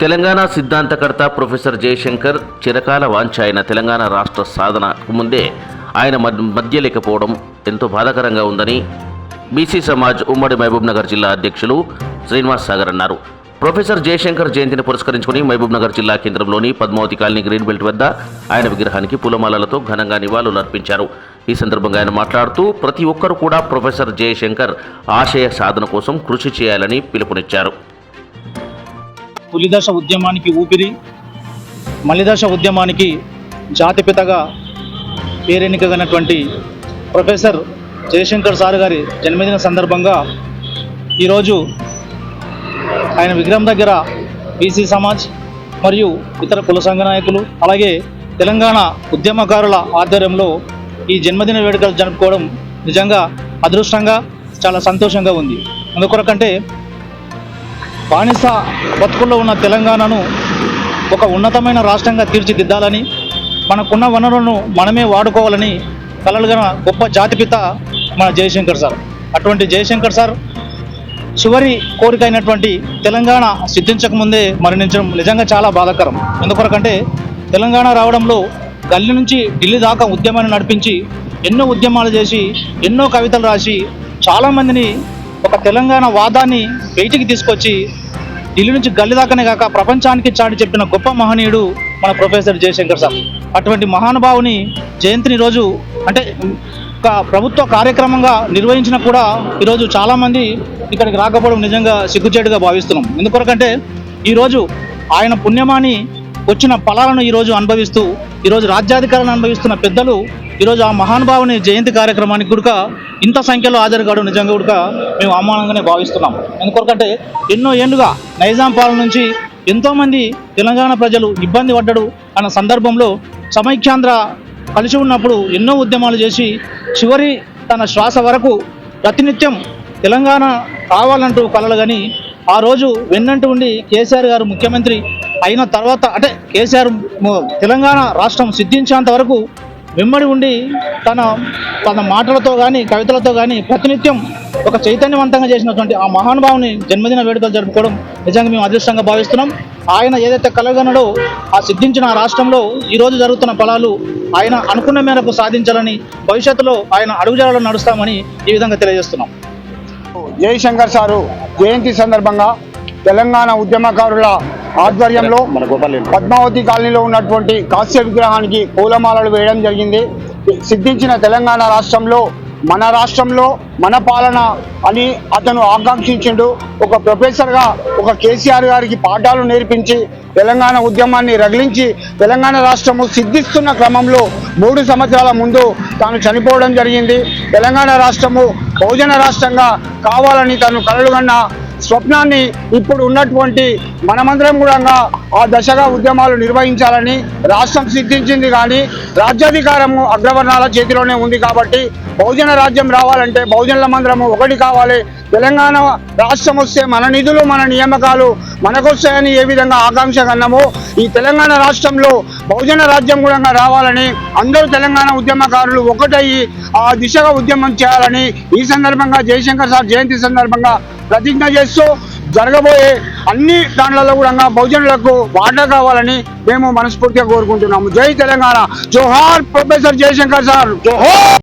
Telangana సిద్ధాంతకర్త professor Jayashankar చిరకాల వాంఛ అయిన తెలంగాణ రాష్ట్ర సాధనకు ముందే ఆయన మద్- మధ్య లేకపోవడం ఎంతో బాధాకరంగా ఉందని బీసీ సమాజ్ ఉమ్మడి మహబూబ్ నగర్ జిల్లా అధ్యక్షులు శ్రీనివాస్ సాగర్ అన్నారు. ప్రొఫెసర్ జయశంకర్ జయంతిని పురస్కరించుకుని మహబూబ్ నగర్ జిల్లా కేంద్రంలోని పద్మావతి కాలనీ గ్రీన్ బెల్ట్ వద్ద ఆయన విగ్రహానికి పూలమాలలతో ఘనంగా నివాళులు అర్పించారు. ఈ సందర్భంగా ఆయన మాట్లాడుతూ ప్రతి ఒక్కరూ కూడా ప్రొఫెసర్ జయశంకర్ ఆశయ సాధన కోసం కృషి చేయాలని పిలుపునిచ్చారు. పులిదశ ఉద్యమానికి ఊపిరి మలిదశ ఉద్యమానికి జాతిపితగా పేరెన్నికగనటువంటి ప్రొఫెసర్ జయశంకర్ సార్ గారి జన్మదిన సందర్భంగా ఈరోజు ఆయన విగ్రహం దగ్గర బీసీ సమాజ్ మరియు ఇతర కుల సంఘ నాయకులు అలాగే తెలంగాణ ఉద్యమకారుల ఆధ్వర్యంలో ఈ జన్మదిన వేడుకలు జరుపుకోవడం నిజంగా అదృష్టంగా చాలా సంతోషంగా ఉంది. అందుకొరకంటే బానిస బతుకుల్లో ఉన్న తెలంగాణను ఒక ఉన్నతమైన రాష్ట్రంగా తీర్చిదిద్దాలని మనకున్న వనరులను మనమే వాడుకోవాలని కలలుగన గొప్ప జాతిపిత మన జయశంకర్ సార్. అటువంటి జయశంకర్ సార్ చివరి కోరిక అయినటువంటి తెలంగాణ సిద్ధించకముందే మరణించడం నిజంగా చాలా బాధాకరం. ఎందుకొరకంటే తెలంగాణ రావడంలో గల్లి నుంచి ఢిల్లీ దాకా ఉద్యమాన్ని నడిపించి ఎన్నో ఉద్యమాలు చేసి ఎన్నో కవితలు రాసి చాలామందిని ఒక తెలంగాణ వాదాన్ని బయటికి తీసుకొచ్చి ఢిల్లీ నుంచి గల్లి దాకానే కాక ప్రపంచానికి చాటి చెప్పిన గొప్ప మహనీయుడు మన ప్రొఫెసర్ జయశంకర్ సార్. అటువంటి మహానుభావుని జయంతిని రోజు అంటే ఒక ప్రభుత్వ కార్యక్రమంగా నిర్వహించిన కూడా ఈరోజు చాలామంది ఇక్కడికి రాకపోవడం నిజంగా సిగ్గుచేటుగా భావిస్తున్నాం. ఎందుకొరకంటే ఈరోజు ఆయన పుణ్యమాని వచ్చిన ఫలాలను ఈరోజు అనుభవిస్తూ ఈరోజు రాజ్యాధికారాన్ని అనుభవిస్తున్న పెద్దలు ఈరోజు ఆ మహానుభావుని జయంతి కార్యక్రమానికి కూడా ఇంత సంఖ్యలో హాజరు కావడం నిజంగా కూడక మేము అవమానంగానే భావిస్తున్నాం. ఎందుకొరకంటే ఎన్నో ఏళ్ళుగా నైజాం పాలన నుంచి ఎంతోమంది తెలంగాణ ప్రజలు ఇబ్బంది పడ్డడు అన్న సందర్భంలో సమైక్యాంధ్ర కలిసి ఉన్నప్పుడు ఎన్నో ఉద్యమాలు చేసి చివరి తన శ్వాస వరకు ప్రతినిత్యం తెలంగాణ కావాలంటూ కలలు కానీ ఆ రోజు వెన్నంటూ ఉండి కేసీఆర్ గారు ముఖ్యమంత్రి అయిన తర్వాత అంటే కేసీఆర్ తెలంగాణ రాష్ట్రం సిద్ధించేంత వరకు వెంబడి ఉండి తన తన మాటలతో కానీ కవితలతో కానీ ప్రతినిత్యం ఒక చైతన్యవంతంగా చేసినటువంటి ఆ మహానుభావుని జన్మదిన వేడుకలు జరుపుకోవడం నిజంగా మేము అదృష్టంగా భావిస్తున్నాం. ఆయన ఏదైతే కలగనడో ఆ సిద్ధించిన ఆ రాష్ట్రంలో ఈ రోజు జరుగుతున్న ఫలాలు ఆయన అనుకున్న మేరకు సాధించాలని భవిష్యత్తులో ఆయన అడుగుజాడలో నడుస్తామని ఈ విధంగా తెలియజేస్తున్నాం. జయశంకర్ సారు జయంతి సందర్భంగా తెలంగాణ ఉద్యమకారుల ఆధ్వర్యంలో పద్మావతి కాలనీలో ఉన్నటువంటి కాశ్య విగ్రహానికి పూలమాలలు వేయడం జరిగింది. సిద్ధించిన తెలంగాణ రాష్ట్రంలో మన రాష్ట్రంలో మన పాలన అని అతను ఆకాంక్షించిండు. ఒక ప్రొఫెసర్గా ఒక కేసీఆర్ గారికి పాఠాలు నేర్పించి తెలంగాణ ఉద్యమాన్ని రగిలించి తెలంగాణ రాష్ట్రము సిద్ధిస్తున్న క్రమంలో మూడు సంవత్సరాల ముందు తాను చనిపోవడం జరిగింది. తెలంగాణ రాష్ట్రము బహుజన రాష్ట్రంగా కావాలని తను కలలుగన్న స్వప్నాన్ని ఇప్పుడు ఉన్నటువంటి మనమందరం కూడా ఆ దశగా ఉద్యమాలు నిర్వహించాలని రాష్ట్రం సిద్ధించింది కానీ రాజ్యాధికారము అగ్రవర్ణాల చేతిలోనే ఉంది కాబట్టి బహుజన రాజ్యం రావాలంటే బహుజనుల మందరము ఒకటి కావాలి. తెలంగాణ రాష్ట్రం వస్తే మన నిధులు మన నియామకాలు మనకొస్తాయని ఏ విధంగా ఆకాంక్ష కన్నామో ఈ తెలంగాణ రాష్ట్రంలో బహుజన రాజ్యం కూడా రావాలని అందరూ తెలంగాణ ఉద్యమకారులు ఒకటయ్యి ఆ దిశగా ఉద్యమం చేయాలని ఈ సందర్భంగా జయశంకర్ సార్ జయంతి సందర్భంగా ప్రతిజ్ఞ చేస్తూ జరగబోయే అన్ని దాంట్లలో కూడా బహుజనులకు వాటా కావాలని మేము మనస్ఫూర్తిగా కోరుకుంటున్నాము. జై తెలంగాణ. జోహార్ ప్రొఫెసర్ జయశంకర్ సార్. జోహార్!